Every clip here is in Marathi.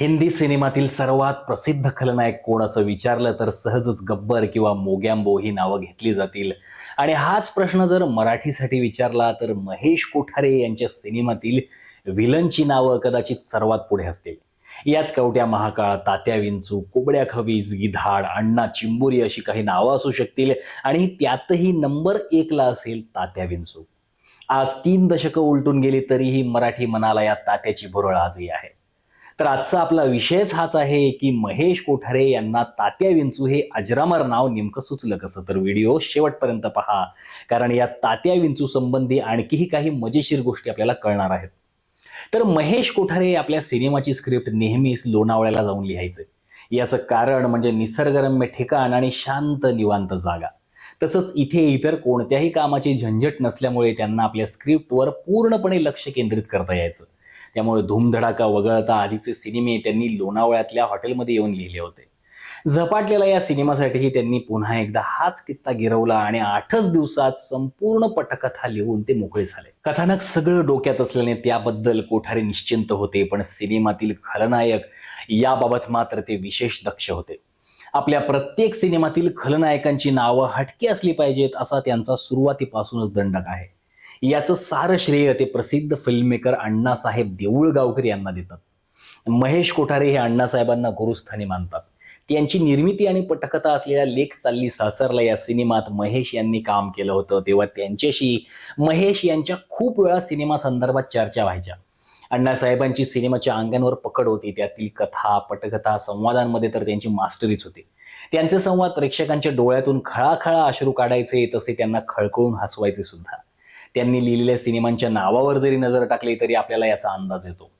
हिंदी सिनेमातील सर्वात प्रसिद्ध खलनायक कोण असं विचारलं तर सहजच गब्बर किंवा मोग्यांबो ही नावं घेतली जातील. आणि हाच प्रश्न जर मराठीसाठी विचारला तर महेश कोठारे यांच्या सिनेमातील विलनची नावं कदाचित सर्वात पुढे असतील. यात कवट्या महाकाळ तात्या विंचू कोबड्या खवीज गिधाड अण्णा चिंबुरी अशी काही नावं असू शकतील आणि त्यातही नंबर एकला असेल तात्या विंचू. आज तीन दशकं उलटून गेली तरीही मराठी मनाला या तात्याची भुरळ आजही आहे. तर आजचा आपला विषयच हाच आहे की महेश कोठारे यांना तात्या विंचू हे अजरामर नाव नेमकं सुचलं कसं? तर व्हिडिओ शेवटपर्यंत पहा. कारण या तात्या विंचू संबंधी आणखीही काही मजेशीर गोष्टी आपल्याला कळणार आहेत. तर महेश कोठारे आपल्या सिनेमाची स्क्रिप्ट नेहमीच लोणावळ्याला जाऊन लिहायचे. याचं कारण म्हणजे निसर्गरम्य ठिकाण आणि शांत निवांत जागा. तसंच इथे इतर कोणत्याही कामाची झंझट नसल्यामुळे त्यांना आपल्या स्क्रिप्टवर पूर्णपणे लक्ष केंद्रित करता यायचं. त्यामुळे धूमधडाका वगळता आधीचे सिनेमे त्यांनी लोणावळ्यातल्या हॉटेलमध्ये येऊन लिहिले होते. झपाटलेल्या या सिनेमासाठीही त्यांनी पुन्हा एकदा हाच कित्ता गिरवला आणि आठच दिवसात संपूर्ण पटकथा लिहून ते मोकळे झाले. कथानक सगळं डोक्यात असल्याने त्याबद्दल कोठारे निश्चिंत होते पण सिनेमातील खलनायक याबाबत मात्र ते विशेष दक्ष होते. आपल्या प्रत्येक सिनेमातील खलनायकांची नावं हटकी असली पाहिजेत असा त्यांचा सुरुवातीपासूनच दंडक आहे. याचं सारं श्रेय ते प्रसिद्ध फिल्ममेकर अण्णासाहेब देऊळगावकर यांना देतात. महेश कोठारे हे अण्णासाहेबांना गुरुस्थानी मानतात. त्यांची निर्मिती आणि पटकथा असलेल्या लेख चालली सासरला या सिनेमात महेश यांनी काम केलं होतं. तेव्हा त्यांच्याशी महेश यांच्या खूप वेळा सिनेमा संदर्भात चर्चा व्हायच्या. अण्णासाहेबांची सिनेमाच्या अंगांवर पकड होती. त्यातील कथा पटकथा संवादांमध्ये तर त्यांची मास्टरीच होती. त्यांचे संवाद प्रेक्षकांच्या डोळ्यातून खळाखळा अश्रू काढायचे तसे त्यांना खळखळून हसवायचे सुद्धा. त्यांनी लिहिलेल्या सिनेमांच्या नावावर जरी नजर टाकली तरी आपल्याला याचा अंदाज येतो.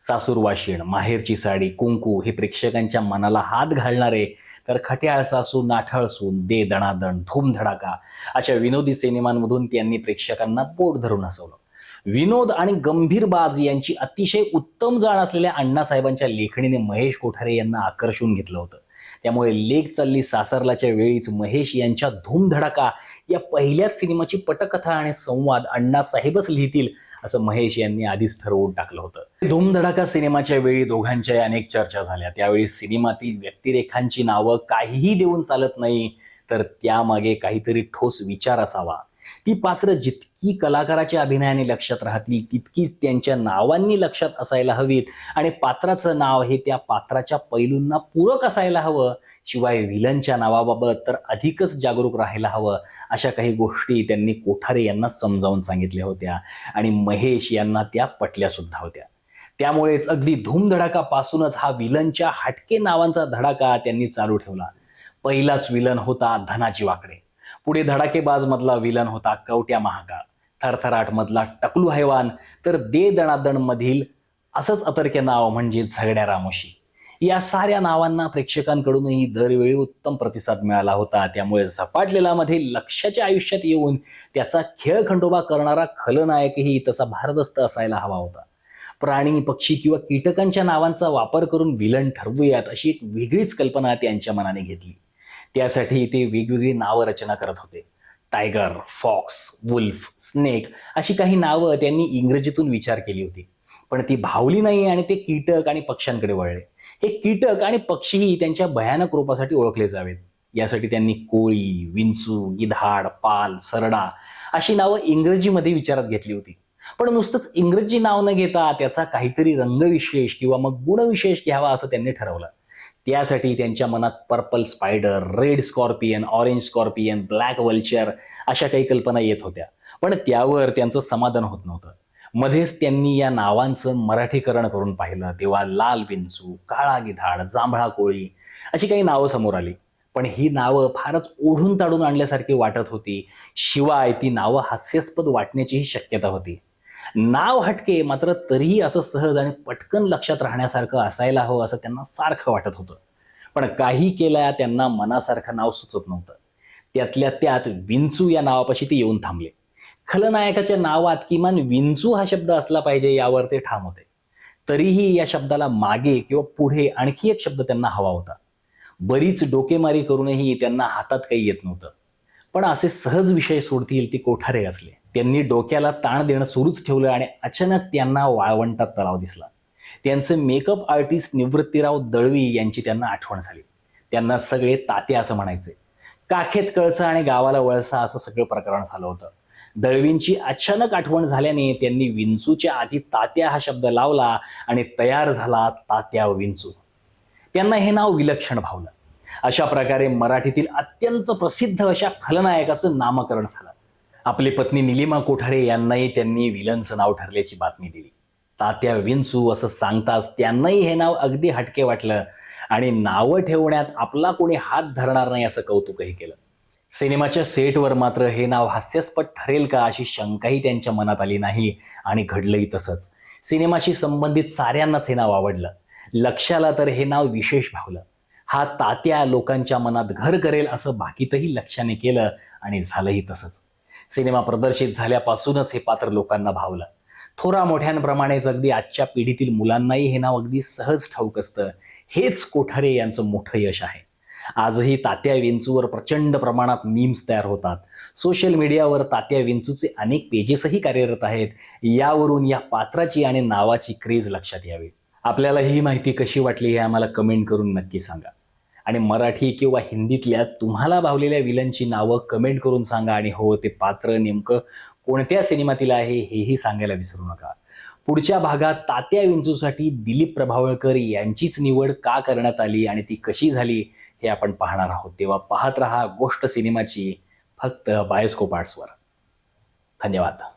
सासूर वाशिण माहेरची साडी कुंकू हे प्रेक्षकांच्या मनाला हात घालणारे तर खट्याळ सासू नाठाळ सून दे दणादण धूमधडाका अशा विनोदी सिनेमांमधून त्यांनी प्रेक्षकांना पोट धरून हसवलं. विनोद आणि गंभीर बाज यांची अतिशय उत्तम जाण असलेल्या अण्णासाहेबांच्या लेखणीने महेश कोठारे यांना आकर्षून घेतलं होतं. त्यामुळे लेख चालली सासरलाच्या वेळीच महेश यांच्या धूमधडाका या पहिल्याच सिनेमाची पटकथा आणि संवाद अण्णासाहेबच लिहितील असं महेश यांनी आधीच ठरवून टाकलं होतं. धूमधडाका सिनेमाच्या वेळी दोघांच्या अनेक चर्चा झाल्या. त्यावेळी सिनेमातील व्यक्तिरेखांची नावं काहीही देऊन चालत नाही तर त्यामागे काहीतरी ठोस विचार असावा. ती पात्र जितकी कलाकाराच्या अभिनयाने लक्षात राहतील तितकीच त्यांच्या नावांनी लक्षात असायला हवीत. आणि पात्राचं नाव हे त्या पात्राच्या पैलूंना पूरक असायला हवं. शिवाय विलनच्या नावाबाबत तर अधिकच जागरूक राहायला हवं. अशा काही गोष्टी त्यांनी कोठारे यांना समजावून सांगितल्या होत्या. आणि महेश यांना त्या पटल्या सुद्धा होत्या. त्यामुळेच अगदी धूमधडाकापासूनच हा विलनच्या हटके नावांचा धडाका त्यांनी चालू ठेवला. पहिलाच विलन होता धनाजी वाकडे. पुढे धडाकेबाज मधला विलन होता कवट्या महाकाळ थरथराट मधला टकलू हैवान. तर दे दणादण मधील असंच अतर्क्य नाव म्हणजे झगड्या रामोशी. या साऱ्या नावांना प्रेक्षकांकडूनही दरवेळी उत्तम प्रतिसाद मिळाला होता. त्यामुळे झपाटलेला मध्ये लक्षाच्या आयुष्यात येऊन त्याचा खेळ खंडोबा करणारा खलनायकही तसा भारदस्त असायला हवा होता. प्राणी पक्षी किंवा कीटकांच्या नावांचा वापर करून विलन ठरवूयात अशी एक वेगळीच कल्पना त्यांच्या मनाने घेतली. त्यासाठी ते वेगवेगळी नावं रचना करत होते. टायगर फॉक्स वुल्फ स्नेक अशी काही नावं त्यांनी इंग्रजीतून विचार केली होती. पण ती भावली नाही आणि ते कीटक आणि पक्ष्यांकडे वळले. हे कीटक आणि पक्षीही त्यांच्या भयानक रूपासाठी ओळखले जावेत. यासाठी त्यांनी कोळी विंचू गिधाड पाल सरडा अशी नावं इंग्रजीमध्ये विचारात घेतली होती. पण नुसतंच इंग्रजी नाव न घेता त्याचा काहीतरी रंगविशेष किंवा मग गुणविशेष घ्यावा असं त्यांनी ठरवलं. त्यासाठी त्यांच्या मनात purple spider red scorpion orange scorpion black vulture अशा काही कल्पना येत होत्या. पण त्यावर त्यांचं समाधान होत नव्हतं. मध्येच त्यांनी या नावांचं मराठीकरण करून पाहिलं. तेव्हा लाल विंचू काळा गिधाड जांभळा कोळी अशी काही नावं समोर आली. पण ही नावं फारच ओढून ताडून आणल्यासारखी वाटत होती. शिवाय ती नावं हास्यास्पद वाटण्याचीही शक्यता होती. नाव हटके मात्र तरीही असं सहज आणि पटकन लक्षात राहण्यासारखं असायला हवं असं त्यांना सारखं वाटत होतं. पण काही केल्या त्यांना मनासारखं नाव सुचत नव्हतं. त्यातल्या त्यात विंचू या नावापाशी ते येऊन थांबले. खलनायकाच्या नावात किमान विंचू हा शब्द असला पाहिजे यावर ते ठाम होते. तरीही या शब्दाला मागे किंवा पुढे आणखी एक शब्द त्यांना हवा होता. बरीच डोकेमारी करूनही त्यांना हातात काही येत नव्हतं. पण असे सहज विषय सोडतील ते कोठारे असले. त्यांनी डोक्याला ताण देणं सुरूच ठेवलं आणि अचानक त्यांना वाळवंटात तलाव दिसला. त्यांचे मेकअप आर्टिस्ट निवृत्तीराव दळवी यांची त्यांना आठवण झाली. त्यांना सगळे तात्या असं म्हणायचे. काखेत कळसा आणि गावाला वळसा असं सगळं प्रकरण झालं होतं. दळवींची अचानक आठवण झाल्याने त्यांनी विंचूच्या आधी तात्या हा शब्द लावला आणि तयार झाला तात्या विंचू. त्यांना हे नाव विलक्षण भावलं. अशा प्रकारे मराठीतील अत्यंत प्रसिद्ध अशा खलनायकाचं नामकरण झालं. आपली पत्नी निलिमा कोठारे यांनाही त्यांनी विलनचं नाव ठरल्याची बातमी दिली. तात्या विंचू असं सांगताच त्यांनाही हे नाव अगदी हटके वाटलं आणि नावं ठेवण्यात आपला कोणी हात धरणार नाही असं कौतुकही केलं. सिनेमाच्या सेटवर मात्र हे नाव हास्यास्पद ठरेल का अशी शंकाही त्यांच्या मनात आली नाही आणि घडलंही तसंच. सिनेमाशी संबंधित साऱ्यांनाच हे नाव आवडलं. लक्षाला तर हे नाव विशेष भावलं. हा तात्या लोकांच्या मनात घर करेल असं बाकीतही लक्षाने केलं आणि झालंही तसंच. सिनेमा प्रदर्शित झाल्यापासूनच हे पात्र लोकांना भावलं. थोरा मोठ्यांप्रमाणेच अगदी आजच्या पिढीतील मुलांनाही हे नाव अगदी सहज ठाऊक असतं. हेच कोठारे यांचं मोठं यश आहे. आजही तात्या विंचूवर प्रचंड प्रमाणात मीम्स तयार होतात. सोशल मीडियावर तात्या विंचूचे अनेक पेजेसही कार्यरत आहेत. यावरून या पात्राची आणि नावाची क्रेज लक्षात यावी. आपल्याला ही माहिती कशी वाटली हे आम्हाला कमेंट करून नक्की सांगा. आणि मराठी किंवा हिंदीतल्या तुम्हाला भावलेल्या विलनची नावं कमेंट करून सांगा आणि हो ते पात्र नेमकं कोणत्या सिनेमातील आहे हेही सांगायला विसरू नका. पुढच्या भागात तात्या विंचूसाठी दिलीप प्रभावळकर यांचीच निवड का करण्यात आली आणि ती कशी झाली हे आपण पाहणार आहोत. तेव्हा पाहत रहा गोष्ट सिनेमाची फक्त बायोस्कोप आर्ट्सवर. धन्यवाद.